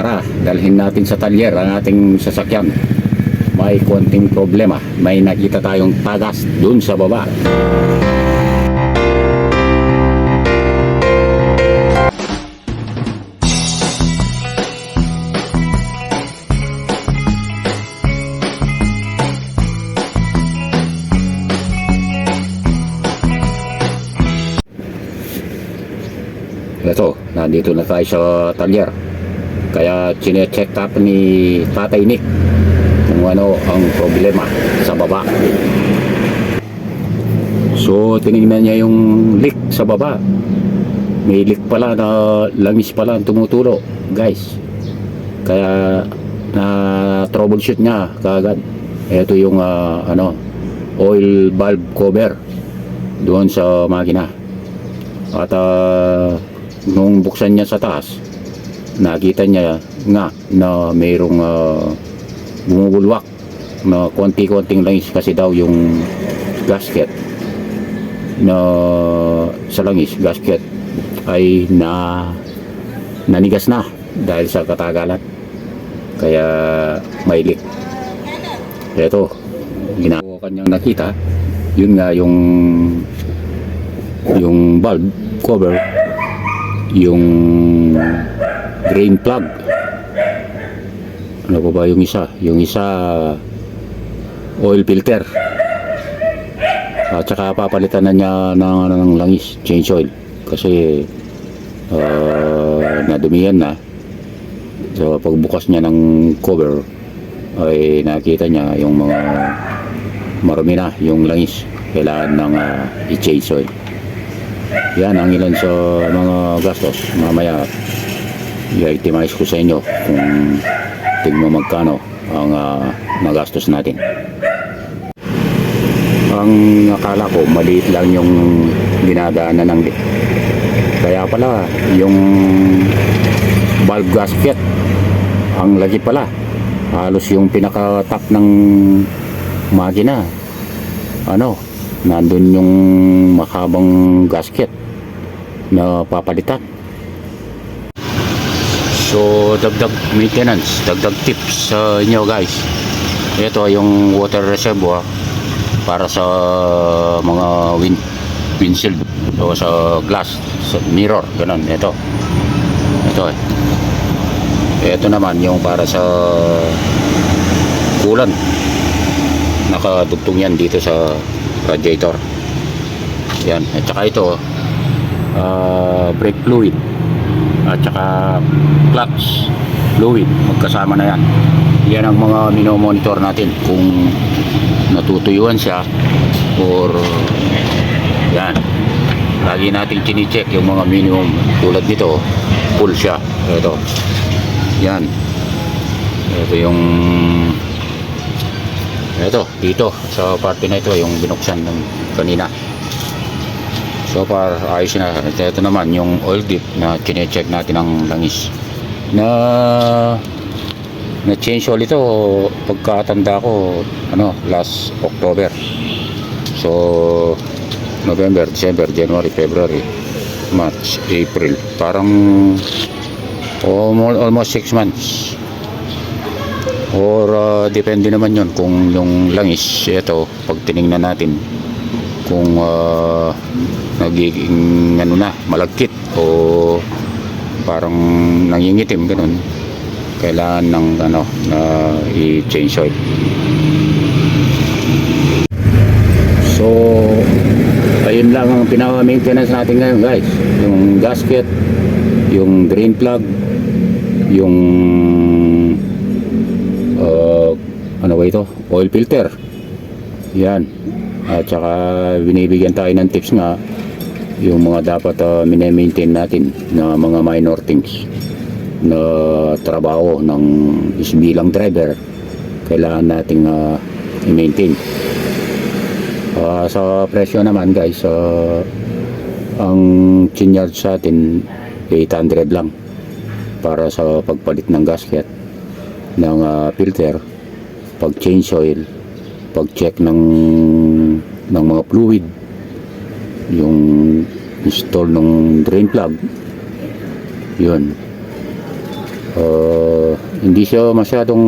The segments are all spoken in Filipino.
Tara, dalhin natin sa talyer ang ating sasakyan. May konting problema. May nakita tayong tagas dun sa baba. Ito, nandito na tayo sa talyer. Kaya chinecheck up ni Tatay Nick kung ano ang problema sa baba. So, tinignan niya yung leak sa baba. May leak pala na langis pala ang tumutulo, guys. Kaya na troubleshoot niya kaagad. Ito yung ah, ano, oil valve cover doon sa makina. At ah, nung buksan niya sa taas, nakita niya nga na mayroong uh, bumubulwak na konti-konting langis kasi daw yung gasket na sa langis gasket ay na nanigas na dahil sa katagalan. Kaya may leak eto ginagawa kanyang nakita. Yun nga yung yung valve cover yung drain plug ano pa ba yung isa? Yung isa oil filter. At saka papalitan na niya ng, ng langis change oil. Kasi uh, nadumihan na. So pagbukas niya ng cover ay nakita niya yung mga marumi na yung langis. Kailangan ng uh, i-change oil. Yan ang ilan sa mga gastos. Mamaya i-itemize ko sa inyo kung tignan magkano ang uh, nagastos natin. Ang akala ko maliit lang yung dinadaanan ng kaya pala yung valve gasket ang lagi pala. Halos yung pinaka top ng makina. Ano nandun yung makabang gasket na papalitan so dagdag maintenance dagdag tips sa inyo guys. Ito yung water reservoir para sa mga wind windshield. O sa glass sa mirror ganun ito. Ito eh. Ito naman yung para sa coolant. Nakadugtong yan dito sa radiator. Yan at saka ito uh, brake fluid at saka clutch fluid magkasama na yan. Yan ang mga minomonitor natin kung natutuyuan siya or yan. Lagi natin chine-check yung mga minimum tulad nito full siya. Ito. Yan. Ito yung ito dito sa parte na ito yung binuksan ng kanina so far ayos na. Ito naman yung oil dip na chine-check natin ang langis. Na na change oil ito pagkatanda ko ano last October. So November, December, January, February March, April. Parang almost, almost 6 months. Or uh, depende naman yon kung yung langis ito pag tiningnan natin kung uh, nagiging ano na malagkit o parang nangingitim ganun. Kailangan ng ano na i-change oil. So ayun lang ang pinaka-maintenance natin ngayon guys. Yung gasket yung drain plug yung uh, ano ba ito? Oil filter yan. At saka binibigyan tayo ng tips nga yung mga dapat uh, minemaintain natin na mga minor things na trabaho ng bilang driver kailangan nating uh, i-maintain. Uh, sa presyo naman guys uh, ang chinyard sa atin 800 lang para sa pagpalit ng gasket ng uh, filter pag change oil pag check ng ng mga fluid yung install ng drain plug yun uh, hindi siya masyadong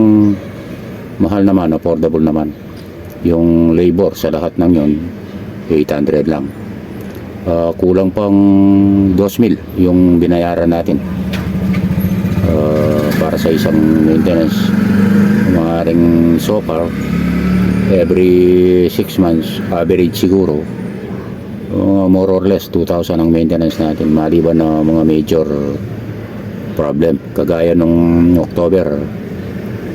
mahal naman, affordable naman. Yung labor sa lahat ng yon 800 lang. Ah, kulang pang 2,000 yung binayaran natin Ah, para sa isang maintenance. Maaaring so far, every 6 months, average siguro, uh, more or less 2,000 ang maintenance natin maliban na mga major problem. Kagaya nung October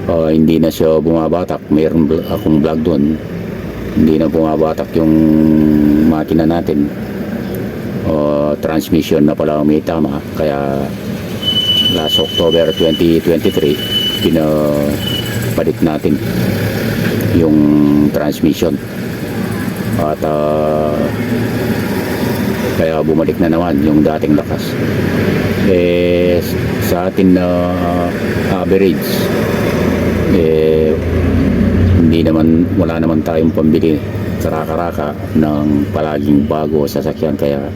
uh, hindi na siya bumabatak. Mayroon akong vlog doon hindi na bumabatak yung makina natin. Uh, transmission na pala may tama. Kaya last October 2023 pinapalit natin yung transmission. At ah, kaya bumalik na naman yung dating lakas. Eh sa atin na average eh hindi naman wala naman tayong pambili karaka-raka ng palaging bago sa sasakyan. Kaya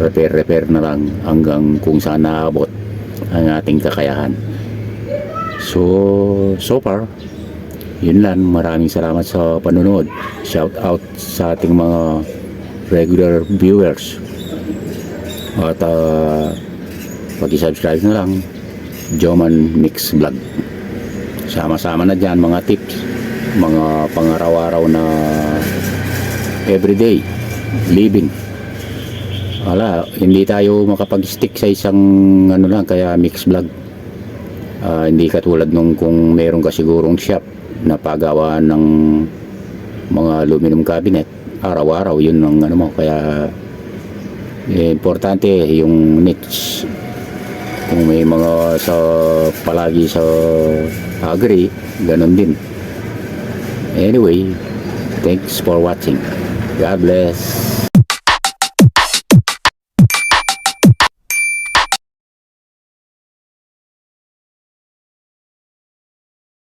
repair-repair na lang hanggang kung saan naabot ang ating kakayahan. So so far yun lang maraming salamat sa panonood. Shout out sa ating mga regular viewers. At uh, pag-subscribe na lang. Joman Mix Vlog. Sama-sama na dyan mga tips. Mga pangaraw-araw na everyday living. Wala hindi tayo makapag-stick sa isang ano lang kaya mix vlog. Ah, hindi katulad nung kung meron ka sigurong shop na pagawaan ng mga aluminum cabinet. Araw-araw yun ang ano mo. Kaya eh, importante yung niche kung may mga sa palagi sa agri ganun din. Anyway thanks for watching. God bless